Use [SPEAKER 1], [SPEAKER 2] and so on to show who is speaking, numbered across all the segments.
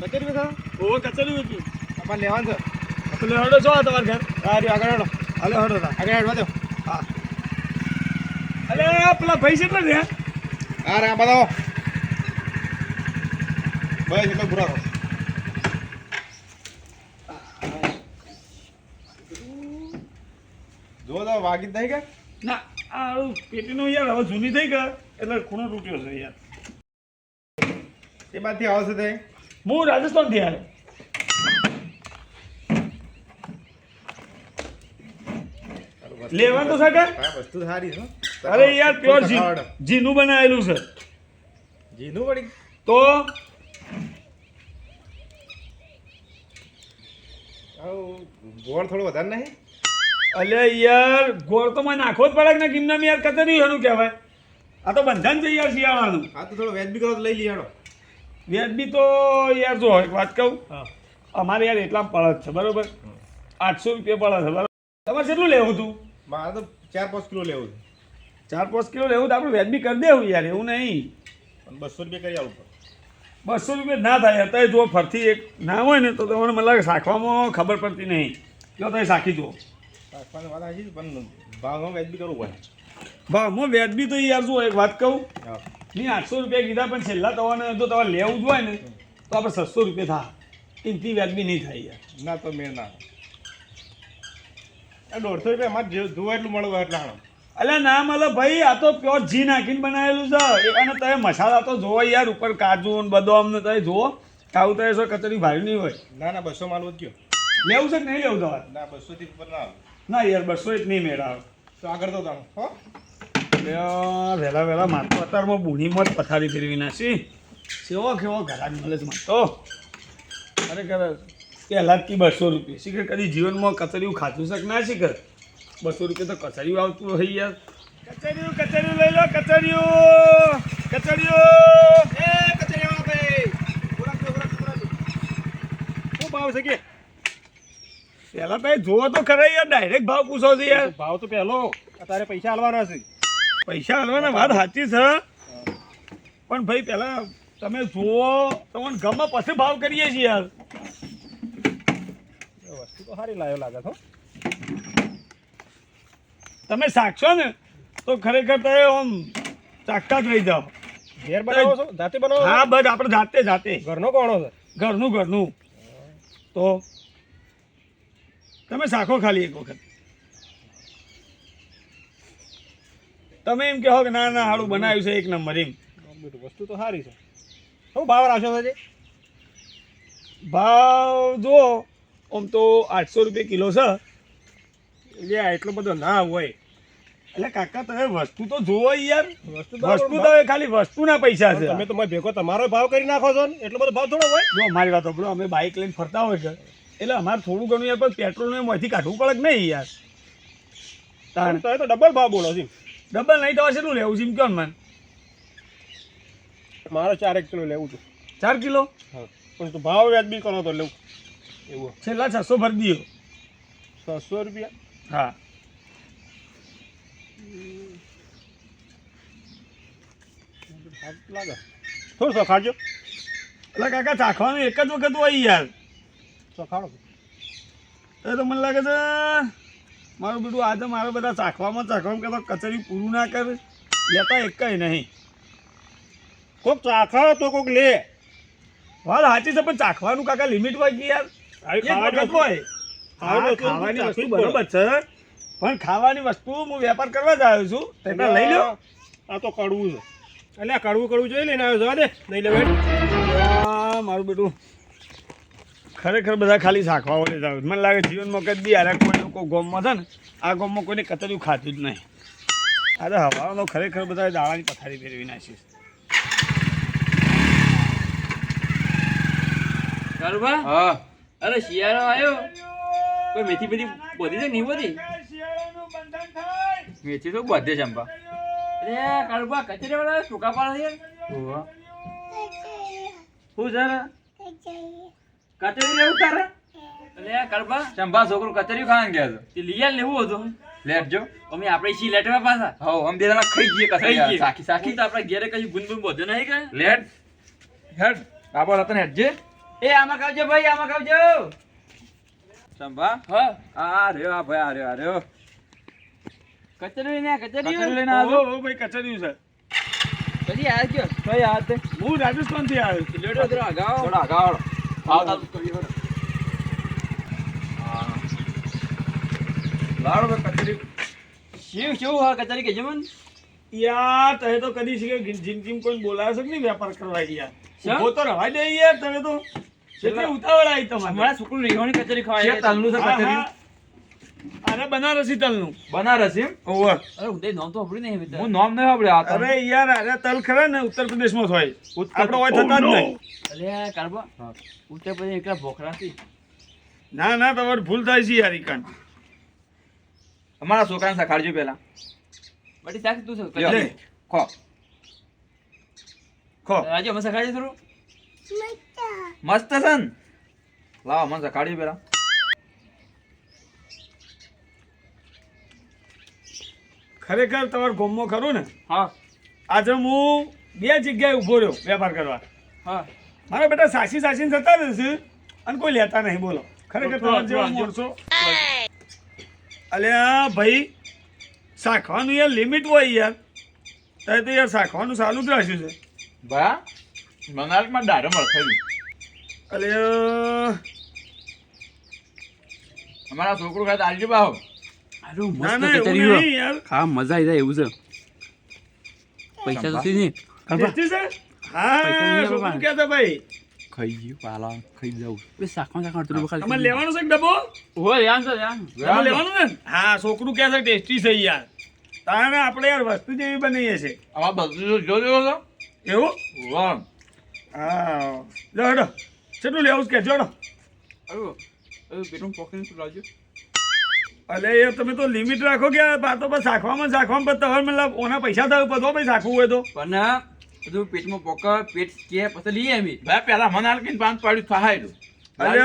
[SPEAKER 1] કચેરી
[SPEAKER 2] બેઠા
[SPEAKER 1] ઓ કચેરી હતી
[SPEAKER 2] અમારે લેવાનું છે
[SPEAKER 1] એટલે હડો છો તમારા ઘર?
[SPEAKER 2] હા રહ્યો આગળ હેડો.
[SPEAKER 1] હાલો હડો
[SPEAKER 2] આગળ હેડવા દો.
[SPEAKER 1] હા. અલે પેલા ભાઈ છે
[SPEAKER 2] હા રે બતાવો. બસ એટલો પૂરા જો તો વાગી થઈ ગયા
[SPEAKER 1] ના આ પેટીનું યાર હવે જૂની થઈ ગયા એટલે ખૂણો તૂટ્યો છે યાર.
[SPEAKER 2] એમાંથી આવશે તે.
[SPEAKER 1] હું રાજસ્થાનથી આવ્યો લેવાનું તો છે
[SPEAKER 2] વસ્તુ સારી છે
[SPEAKER 1] અરે યાર પ્યોર જીનું બનાવેલું છે.
[SPEAKER 2] જીનું પડી
[SPEAKER 1] તો?
[SPEAKER 2] ગોળ થોડો વધારે નહીં?
[SPEAKER 1] અલે યાર ગોળ તો મને નાખવો જ પડે ને? ના યાર કતરી હરું કહેવાય. આ તો બંધન છે યાર શિયાળાનું.
[SPEAKER 2] આ તો થોડો વેજ બી કરો લઈ હેડો.
[SPEAKER 1] વ્યાજબી તો યાર જો એક વાત કહું અમારે યાર એટલા પડત છે બરોબર? આઠસો રૂપિયા પડે છે બરાબર? તમારે કેટલું લેવું હતું?
[SPEAKER 2] મારે તો ચાર પાંચ કિલો લેવું છે
[SPEAKER 1] ચાર પાંચ કિલો લેવું તો આપણે વ્યાજબી કરી દેવું યાર એવું નહીં.
[SPEAKER 2] પણ બસો રૂપિયા કરી આવું
[SPEAKER 1] બસો રૂપિયા ના થાય અત્યારે જો ફરતી એક ના હોય ને તો તમને મને લાગે શાખવામાં ખબર પડતી નહીં. જો તમે શાખી જુઓ.
[SPEAKER 2] શાખવાની વાત સાચી છે, પણ ભાવમાં વ્યાજબી કરવું પડે.
[SPEAKER 1] ભાવમાં વ્યાજબી તો યાર જો એક વાત કહું.
[SPEAKER 2] હા.
[SPEAKER 1] મેં આઠસો રૂપિયા કીધા પણ છેલ્લા તમારે જો તમારે લેવું જ હોય ને તો આપણે સસ્તો રૂપિયા થાય એનથી વ્યાજબી નહીં થાય યાર.
[SPEAKER 2] ના તો મેં ના. દોઢસો રૂપિયા મારે જે જોવા એટલું મળવું એટલે હાણો
[SPEAKER 1] અલ્યા ના મળે ભાઈ આ તો પ્યોર ઘી નાખીને બનાવેલું છે. અને તમે મસાલા તો જોવો યાર ઉપર કાજુ ને બદામ ને તમે જુઓ ખાવું તો eso કચરી ભાઈ નહીં હોય.
[SPEAKER 2] ના ના બસો માલ ગયો
[SPEAKER 1] લેવું છે કે નહીં લેવું તમારે?
[SPEAKER 2] ના બસો થી ઉપર ના
[SPEAKER 1] ના યાર બસો જ નહીં મેળાવે.
[SPEAKER 2] તો આગળ તો તમે હો.
[SPEAKER 1] વહેલા વહેલા મારતો અત્યારમાં બુણીમાં જ પથારી ફેરવી નાખી. સેવો કેવો ઘરાક મળે છે મારતો ખરેખર પહેલાં જ કી બસો રૂપિયા. શીખર કદી જીવનમાં કચરિયું ખાધું છે કે ના શીખર? બસો રૂપિયા તો કચરિયું આવતું હોય યાર. કચરિયું કચરિયું લઈ લો કચરિયું કચરિયું
[SPEAKER 2] એ કચેરીવાળા ભાઈ. શું ભાવ છે કે?
[SPEAKER 1] પહેલાં ભાઈ જોવો તો ખરા યાર ડાયરેક્ટ ભાવ પૂછો છે યાર.
[SPEAKER 2] ભાવ તો પહેલો. અત્યારે પૈસા હાલવાના છે.
[SPEAKER 1] પૈસા હાલવાના વાત સાચી છે. પણ ભાઈ પેલા તમે જુઓ તમને ગમે પછી ભાવ કરીએ છીએ યાર.
[SPEAKER 2] વસ્તુ તો સારી લાવ્યો લાગે છો
[SPEAKER 1] તમે સાક્ષો ને તો ખરેખર તમે આમ ચાકતા જ રહી જાઓ.
[SPEAKER 2] ઘેર બનાવો છો? જાતે બનાવો?
[SPEAKER 1] હા બસ આપણે જાતે જાતે.
[SPEAKER 2] ઘરનો કોણો છે?
[SPEAKER 1] ઘરનું ઘરનું. તો તમે સાખો ખાલી એક વખત. તમે એમ કહો કે ના ના સારું બનાવ્યું છે એક નંબર એમ.
[SPEAKER 2] વસ્તુ તો સારી છે. શું ભાવ રાખ્યો છે
[SPEAKER 1] ભાવ જુઓ આમ તો આઠસો રૂપિયા કિલો છે.
[SPEAKER 2] એટલે એટલો બધો ના હોય.
[SPEAKER 1] એટલે કાકા તમે વસ્તુ તો જુઓ યાર.
[SPEAKER 2] વસ્તુ
[SPEAKER 1] તો હવે ખાલી વસ્તુના પૈસા છે.
[SPEAKER 2] તમે તો મારે ભેગો તમારો ભાવ કરી નાખો છો ને એટલો બધો ભાવ થોડો હોય?
[SPEAKER 1] જો મારી વાત સાંભળો અમે બાઇક લઈને ફરતા હોય છે. એટલે અમારે થોડું ઘણું યાર પણ પેટ્રોલ ને એમાંથી કાઢવું પડે કે નહીં યાર? તાણ.
[SPEAKER 2] તો એ તો ડબલ ભાવ બોલો છે
[SPEAKER 1] ડબલ નહીં તો હવે કેટલું લેવું છે? એમ કહો ને મને.
[SPEAKER 2] મારે ચાર એક કિલો લેવું છે.
[SPEAKER 1] ચાર કિલો?
[SPEAKER 2] હા. પણ તો ભાવ વ્યાજબી કરો તો લેવું. એવું.
[SPEAKER 1] છેલ્લા છસો ભરી દો
[SPEAKER 2] છસો રૂપિયા?
[SPEAKER 1] હા.
[SPEAKER 2] લાગે. થોડું સખાડજો
[SPEAKER 1] એટલે કાકા ચાખવાનું એક જ વખત હોય યાર.
[SPEAKER 2] સખાડો
[SPEAKER 1] એ તો મને લાગે છે મારું બેટું આજે મારે બધા ચાખવામાં ચાખવામાં કહેતો કચેરી પૂરું ના કરે. લેતા એક કઈ નહીં.
[SPEAKER 2] કોક ચાખાવો તો કોક લે.
[SPEAKER 1] વાત સાચી છે પણ ચાખવાનું કાકા લિમિટ હોય કે યાર? એક
[SPEAKER 2] ખાવાની
[SPEAKER 1] વખત હોય.
[SPEAKER 2] ખાવાની
[SPEAKER 1] ખાવાની
[SPEAKER 2] વસ્તુ બરોબર
[SPEAKER 1] છે. પણ ખાવાની વસ્તુ હું વેપાર કરવા જ આવ્યો છું. તો લઈ લો
[SPEAKER 2] આ તો કડવું છે. એટલે આ કડવું કડવું જોઈ લઈને આવ્યો જવા દે. નહીં લે બેટ
[SPEAKER 1] આ મારું બેટું. ખરેખર બધા ખાલી શાખવાઓ લેતા હોય મને લાગે જીવનમાં કદી બી આરે કોઈ લોકો ગોમમાં છે ને આ ગોમમાં કોઈને કતર્યું ખાતું જ નહીં. આ તો હવાનો ખરેખર બધા દાણાની પથારી ફેરવી નાખીશ
[SPEAKER 3] કારુબા
[SPEAKER 2] હા.
[SPEAKER 3] અરે શિયાળો આવ્યો. કોઈ મેથી બધી બધી છે નહીં બધી? મેથી તો બધે છે અંબા અરે કારુબા કચેરી વાળા સુકા પાડે છે શું છે? કચેરી લેવું તારે
[SPEAKER 2] છોકરું કચરિયું ખાવાનું ગયા છે?
[SPEAKER 3] તે આલ લેવું હતું.
[SPEAKER 2] લેટ જો.
[SPEAKER 3] અમે આપણે લેટવા પાછા.
[SPEAKER 2] હવ અમે ખાઈ જઈએ સાખી સાખી.
[SPEAKER 3] તો આપણે ઘેરે કઈ ગુન ગુન બધું નહીં કે?
[SPEAKER 2] લેટ. હેડ. બાબો રતન
[SPEAKER 3] એ આમાં ખાવજો ભાઈ આમાં ખાવજો.
[SPEAKER 2] ચંપા
[SPEAKER 3] હા.
[SPEAKER 2] આ રે આ ભાઈ આ રહ્યો આ રે
[SPEAKER 3] કચરી ને
[SPEAKER 2] કચરિયું લઈને.
[SPEAKER 1] ઓ, ભાઈ કચેરી છે.
[SPEAKER 3] કચરી આ ગયો
[SPEAKER 2] કઈ આ
[SPEAKER 1] હું રાજસ્થાનથી આવ્યો. છું.
[SPEAKER 3] લેડો
[SPEAKER 2] થોડા આગળ
[SPEAKER 3] શિવ કેવું હા કચરી કે જમન
[SPEAKER 1] યાર તમે તો કદી શીખે જિંદગીમાં કોઈ બોલાવે છે નહીં વેપાર કરવા યાર હું તો રવા દે યાર તમે તો કેટલી ઉતાવળ આવી તમારે
[SPEAKER 3] મારા છોકરું રેવાની કચરી ખવાય
[SPEAKER 2] તલનું છે
[SPEAKER 1] હા. અરે બનારસી તલનું.
[SPEAKER 2] નું બનારસી
[SPEAKER 1] ઓવર
[SPEAKER 3] અરે હું નામ તો સાંભળ્યું નહીં
[SPEAKER 2] હું નામ નહીં આપડે આ
[SPEAKER 1] અરે યાર અરે તલ ખરા ને ઉત્તર પ્રદેશમાં થાય. આપણે હોય થતા જ નહીં.
[SPEAKER 3] અરે કાળબા ઉત્તર પ્રદેશ એકલા ભોખરા થી
[SPEAKER 1] ના ના તમારે ભૂલ થાય છે યાર ઈકાન.
[SPEAKER 2] અમારા છોકરાને શીખાડજો પેલા
[SPEAKER 3] બટી સાખ તું છે
[SPEAKER 2] ખો.
[SPEAKER 1] ખો.
[SPEAKER 3] રાજુ અમે સખાડી થોડું?
[SPEAKER 2] મસ્ત. સન લાવ મને શીખાડજો પેલા
[SPEAKER 1] ખરેખર તમારો ગોમમાં ખરું ને?
[SPEAKER 3] હા.
[SPEAKER 1] આજે હું બે જગ્યાએ ઊભો રહ્યો વેપાર કરવા.
[SPEAKER 3] હા.
[SPEAKER 1] મારા બેટા સાસી સાસીને જતા રહેશે અને કોઈ લેતા નહીં બોલો. ખરેખર તમારા જેવા માણસો અલ્યા ભાઈ શાખવાનું યાર લિમિટ હોય યાર. તારે તો યાર શાખવાનું સારું જ રાખ્યું છે.
[SPEAKER 2] ભા મનાલમાં ડાયરો મળખાયું
[SPEAKER 1] અલ્યા.
[SPEAKER 2] અમારા છોકરું ખાતે આલજો બાહો.
[SPEAKER 3] આરું મસ્ત કચરી
[SPEAKER 1] નહીં
[SPEAKER 3] મજા આવી જાય એવું છે. પૈસા તો નહીં
[SPEAKER 1] હા.
[SPEAKER 3] પૈસા નહીં
[SPEAKER 1] છોકરું ભાઈ?
[SPEAKER 3] ખાઈ ગયું પાલા ખાઈ જાઉં. બે શાખમાં શાખમાં તું બખાલ
[SPEAKER 1] તમારે લેવાનું છે કે ડબ્બો?
[SPEAKER 3] છે યાર
[SPEAKER 1] તમે લેવાનું ને? હા છોકરું કહે છે ટેસ્ટી છે યાર. તારે આપણે યાર વસ્તુ જેવી બનાવીએ છે
[SPEAKER 2] અમારા બધું જો જો
[SPEAKER 1] એવું?
[SPEAKER 2] વાહ.
[SPEAKER 1] હા. હેડો કેટલું લેવું છે કે? જોડો
[SPEAKER 3] આવું આવું પેટમાં પોકીને લાવજો
[SPEAKER 1] અલે એ તમે તો લિમિટ રાખો કે આ તો બસ શાખવામાં શાખવામાં પછી તમારે મતલબ ઓના પૈસા થાય બધો ભાઈ શાખવું હોય તો.
[SPEAKER 3] પણ બધું પેટમાં પોક પેટ કે પછી લઈએ એમ
[SPEAKER 2] ભાઈ પેલા મને આલકીને પાંચ પાડ્યું થાય
[SPEAKER 1] અરે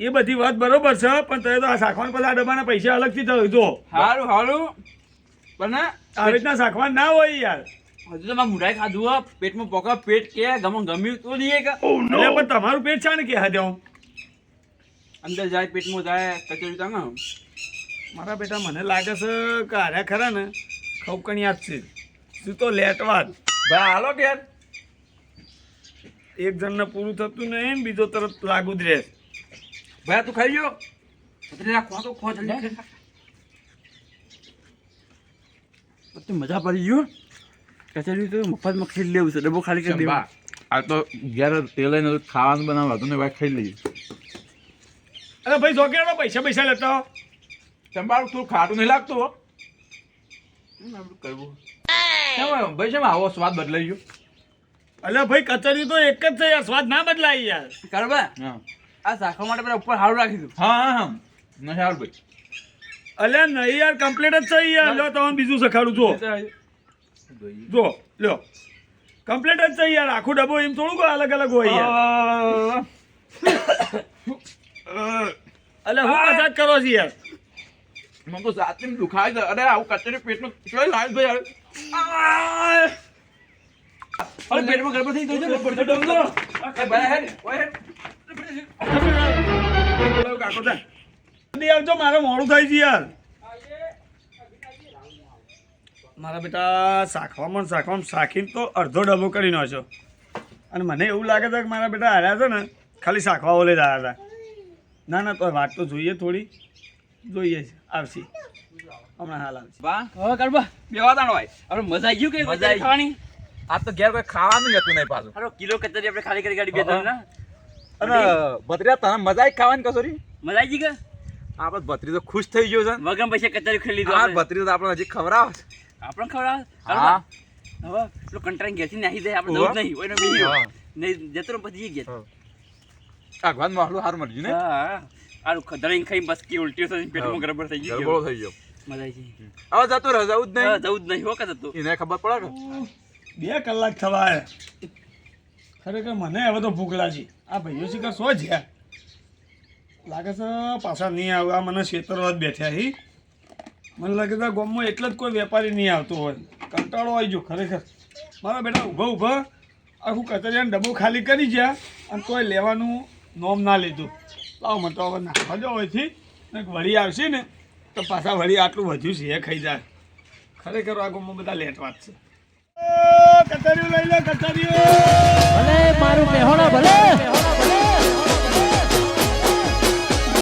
[SPEAKER 1] એ બધી વાત બરોબર છે પણ તમે તો આ શાખવાના બધા ડબ્બાના પૈસા અલગથી થયું જો.
[SPEAKER 3] હારું સારું પણ
[SPEAKER 1] આવી રીતના શાખવાન ના હોય યાર.
[SPEAKER 3] હજુ તો મારે મુઢાઈ ખાધું હોય પેટમાં પોકા પેટ કે ગમો ગમ્યું તો લઈએ કે.
[SPEAKER 1] પણ તમારું પેટ છે ને કે હા
[SPEAKER 3] અંદર જાય પેટમાં જાય કચોરી તાંગા
[SPEAKER 1] મારા બેટા મને લાગે છે કે આર્યા ખરા ને ખવકણિયા જ છે. શું તો લેટવા જ
[SPEAKER 2] ભાઈ હાલો ઘેર
[SPEAKER 1] એક જણને પૂરું થતું નહીં ને બીજો તરત લાગુ જ રહે.
[SPEAKER 2] ભાઈ તું ખાઈ ગયો
[SPEAKER 3] મજા પડી ગયો કચેરી તો મફત મખી લેવું છે. ડબ્બો ખાલી કરી દેવા.
[SPEAKER 2] આ તો જ્યારે તેલ લઈને ખાવાનું બનાવવા હતું ને ભાઈ ખાઈ લઈએ.
[SPEAKER 1] અરે ભાઈ જોકેરમાં પૈસા પૈસા લેતા હો
[SPEAKER 2] થોડું તું ખાટું નહીં લાગતું
[SPEAKER 3] કરવું
[SPEAKER 2] કેમ ભાઈ શેમ આવો સ્વાદ બદલાઈ ગયો?
[SPEAKER 1] અલ્યા ભાઈ કચરી તો એક જ છે યાર સ્વાદ ના બદલાય યાર.
[SPEAKER 3] કરવા આ શાખા માટે પેલા ઉપર સારું રાખી દઉં
[SPEAKER 2] હા હા હા. ભાઈ.
[SPEAKER 1] અલે નહીં યાર કમ્પ્લીટ જ છે યાર. લો તમને બીજું સખાડું જો જો લ્યો. કમ્પ્લીટ જ છે યાર. આખું ડબ્બો એમ થોડું અલગ અલગ હોય યાર. અલે હું કરો છો યાર.
[SPEAKER 2] મને તો જાતે દુખાય છે અરે આવું કચરી પેટનું ચોય લાલ ભાઈ
[SPEAKER 3] અરે પેટમાં ગરબડ થઈ ગઈ છે
[SPEAKER 1] ડબલો.
[SPEAKER 2] એ ભાઈ હેડ ઓય હેડ
[SPEAKER 1] મોડું થાય છે યાર મારા બેટા શાખવામાં શાખવામાં શાખીને તો અડધો ડબો કરી નાખ્યો. અને મને એવું લાગે છે કે મારા બેટા હાર્યા છે ને, ખાલી શાખવાઓ લઈ જ આવ્યા હતા. ના ના, તો વાત તો જોઈએ થોડી. જોઈએ છે. આવશે. હમણાં હાલ આવશે.
[SPEAKER 3] વાહ હવે કરવા
[SPEAKER 2] બેવા દાણો ભાઈ
[SPEAKER 3] આપણે મજા આવી ગયું કે
[SPEAKER 2] મજા આવી.
[SPEAKER 3] ખાવાની?
[SPEAKER 2] આ તો ઘેર કોઈ ખાવાનું જ હતું નહીં પાછું.
[SPEAKER 3] અરે કિલો કચરી આપણે ખાલી કરી ગાડી બે ત્રણ
[SPEAKER 2] અને ભત્રીજા તને મજા આવી ખાવાની કસોરી
[SPEAKER 3] મજા આવી ગઈ કે?
[SPEAKER 2] આપણે ભત્રીજો ખુશ થઈ ગયો છે.
[SPEAKER 3] વગમ પૈસા કચરી ખાઈ લીધું
[SPEAKER 2] આ ભત્રીજો તો આપણે હજી ખવડાવે છે.
[SPEAKER 3] આપણે આવે
[SPEAKER 2] હા.
[SPEAKER 3] હવે પેલો કંટાળી ઘેરથી નાહી દે આપણે
[SPEAKER 2] ઉવ્વ.
[SPEAKER 3] નહીં.
[SPEAKER 2] હા.
[SPEAKER 3] નહીં જતો પછી ગયા.
[SPEAKER 2] આગવાન માહલું હારું મળ્યું ને?
[SPEAKER 3] હા. હા. આરું ખધડાઈને ખાઈને બસ કે ઉલટીઓ થઈને પેટમાં ગરબડ થઈ ગઈ.
[SPEAKER 2] ગરબડો થઈ ગયો.
[SPEAKER 3] મજા આવી
[SPEAKER 2] હવે જતો રહે જવું જ નહીં.
[SPEAKER 3] જવું જ નહીં હો કે જતું.
[SPEAKER 2] એને ખબર પડે કે?
[SPEAKER 1] બે કલાક થવા આવ્યા ખરેખર મને હવે તો ભૂખ લાગી. આ ભાઈઓ શિખર શું છે લાગે છે પાછા નહીં આવે આ મને ખેતરવા જ બેઠ્યા હી. મને લાગે છે ગામમાં એટલે જ કોઈ વેપારી નહીં આવતો હોય. કંટાળો આવી ગયો ખરેખર. મારા બેટા ઊભા ઊભા આખું કચરિયાનો ડબ્બો ખાલી કરી ગયા અને કોઈ લેવાનું નોમ ના લીધું. લાવ મને તો હવે નાખવા જો હોયથી વળી આવશે ને તો પાછા વળી આટલું વધ્યું છે એ ખાઈ જાય. ખરેખર આ ગામમાં બધા લેટ વાત છે કચરિયું લઈ લો કચરિયું
[SPEAKER 4] ભલે મારું મેહોણા ભલે.